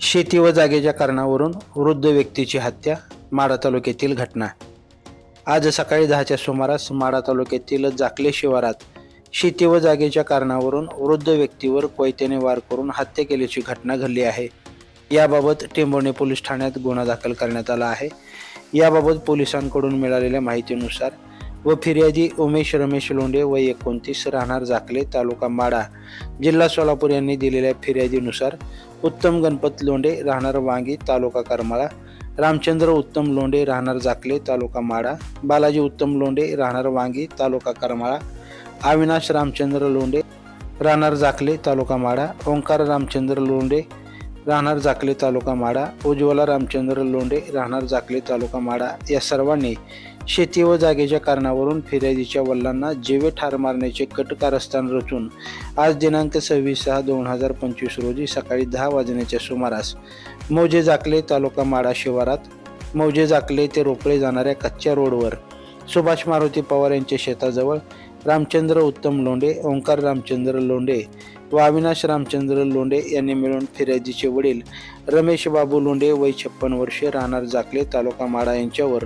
शेती व जागेच्या कारणावरून वृद्ध व्यक्तीची हत्या माडा तालुक्यातील घटना. आज सकाळी दहाच्या सुमारास माडा तालुक्यातील जाकले शिवारात शेती व जागेच्या कारणावरून वृद्ध व्यक्तीवर कोयत्याने वार करून हत्या केल्याची घटना घडली आहे. याबाबत टेंभुर्णी पोलीस ठाण्यात गुन्हा दाखल करण्यात आला आहे. याबाबत पोलिसांकडून मिळालेल्या माहितीनुसार व फिर्यादी उमेश रमेश लोंढे व एकोणतीस राहणार झाकले तालुका माडा जिल्हा सोलापूर यांनी दिलेल्या फिर्यादीनुसार उत्तम गणपत लोंढे राहणार वांगी तालुका करमाळा रामचंद्र उत्तम लोंढे राहणार झाकले तालुका माडा बालाजी उत्तम लोंढे राहणार वांगी तालुका करमाळा अविनाश रामचंद्र लोंढे राहणार झाकले तालुका माडा ओंकार रामचंद्र लोंढे राहणार झाकले तालुका माडा उज्ज्वला रामचंद्र लोंढे राहणार झाकले तालुका माडा या सर्वांनी शेती व जागेच्या कारणावरून फिर्यादीच्या वल्लांना जीवे ठार मारण्याचे कट कारस्थान रचून आज दिनांक सव्वीस सहा दोन हजार पंचवीस रोजी सकाळी दहा वाजण्याच्या सुमारास मौजे जाकले तालुका माडा शिवारात मौजे जाकले ते रोपळे जाणाऱ्या कच्च्या रोडवर सुभाष मारुती पवार यांच्या शेताजवळ रामचंद्र उत्तम लोंढे ओंकार रामचंद्र लोंढे व अविनाश रामचंद्र लोंढे यांनी मिळून फिर्यादीचे वडील रमेश बाबू लोंढे वय छप्पन वर्षे राहणार जाकले तालुका माडा यांच्यावर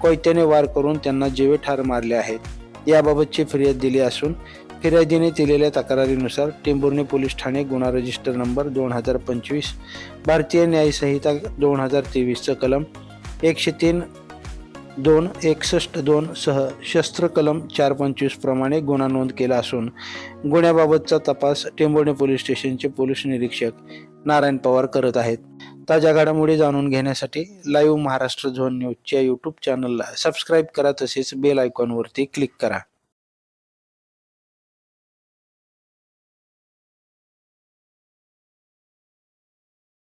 कोयत्याने वार करून त्यांना जीवे ठार मारले आहेत याबाबतची फिर्याद दिली असून फिर्यादीने दिलेल्या तक्रारीनुसार टेंभुर्णी पोलीस ठाणे गुन्हा रजिस्टर नंबर दोन हजार पंचवीस भारतीय न्यायसंहिता दोन हजार तेवीसचं कलम एकशे तीन दोन एकसष्ट दोन सह शस्त्र कलम चार पंचवीस प्रमाणे गुन्हा नोंद केला असून गुन्ह्याबाबतचा तपास टेंबोर्णे पोलीस स्टेशनचे पोलीस निरीक्षक नारायण पवार करत आहेत. ताज्या घडामोडी जाणून घेण्यासाठी लाईव्ह महाराष्ट्र झोन न्यूजच्या यूट्यूब चॅनलला सबस्क्राईब करा तसेच बेल आयकॉनवरती क्लिक करा.